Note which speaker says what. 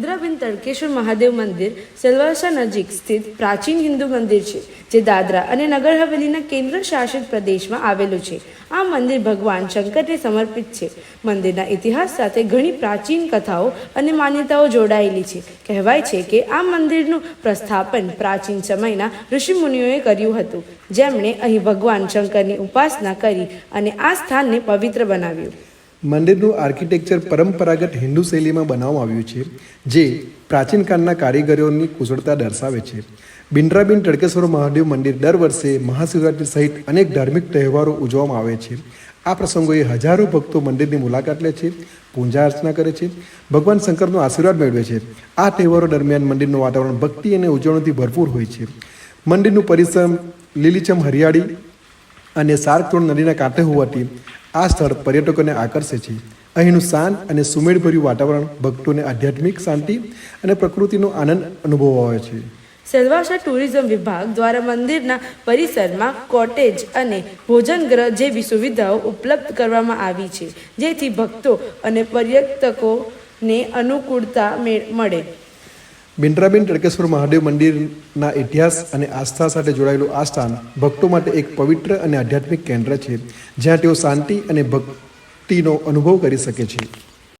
Speaker 1: ઇન્દ્રાબેન તડકેશ્વર મહાદેવ મંદિર સલવાસા નજીક સ્થિત પ્રાચીન હિન્દુ મંદિર છે, જે દાદરા અને નગર હવેલીના કેન્દ્ર શાસિત પ્રદેશમાં આવેલું છે. આ મંદિર ભગવાન શંકરને સમર્પિત છે. મંદિરના ઇતિહાસ સાથે ઘણી પ્રાચીન કથાઓ અને માન્યતાઓ જોડાયેલી છે. કહેવાય છે કે આ મંદિરનું પ્રસ્થાપન પ્રાચીન સમયના ઋષિમુનિઓએ કર્યું હતું, જેમણે અહીં ભગવાન શંકરની ઉપાસના કરી અને આ સ્થાનને પવિત્ર બનાવ્યું.
Speaker 2: મંદિરનું આર્કિટેક્ચર પરંપરાગત હિન્દુ શૈલીમાં બનાવવામાં આવ્યું છે, જે પ્રાચીન કાળના કારીગરોની કુશળતા દર્શાવે છે. બિન્દ્રાબીન તડકેશ્વર મહાદેવ મંદિર દર વર્ષે મહાશિવરાત્રિ સહિત અનેક ધાર્મિક તહેવારો ઉજવવામાં આવે છે. આ પ્રસંગોએ હજારો ભક્તો મંદિરની મુલાકાત લે છે, પૂજા અર્ચના કરે છે, ભગવાન શંકરનો આશીર્વાદ મેળવે છે. આ તહેવારો દરમિયાન મંદિરનું વાતાવરણ ભક્તિ અને ઉજવણીથી ભરપૂર હોય છે. મંદિરનું પરિસર લીલીછમ હરિયાળી અને સારકતોડ નદીના કાંઠે હોવાથી આ સ્થળ પર્યટકોને આકર્ષે છે. અહીંનું શાંત અને સુમેળભર્યું વાતાવરણ ભક્તોને આધ્યાત્મિક શાંતિ અને પ્રકૃતિનો આનંદ અનુભવાય છે.
Speaker 1: સેલવાસા ટુરિઝમ વિભાગ દ્વારા મંદિરના પરિસરમાં કોટેજ અને ભોજનગ્રહ જેવી સુવિધાઓ ઉપલબ્ધ કરવામાં આવી છે, જેથી ભક્તો અને પર્યટકોને અનુકૂળતા મળે.
Speaker 2: બિન્દ્રાબેન તડકેશ્વર મહાદેવ મંદિરના ઇતિહાસ અને આસ્થા સાથે જોડાયેલું આ સ્થાન ભક્તો માટે એક પવિત્ર અને આધ્યાત્મિક કેન્દ્ર છે, જ્યાં તેઓ શાંતિ અને ભક્તિનો અનુભવ કરી શકે છે.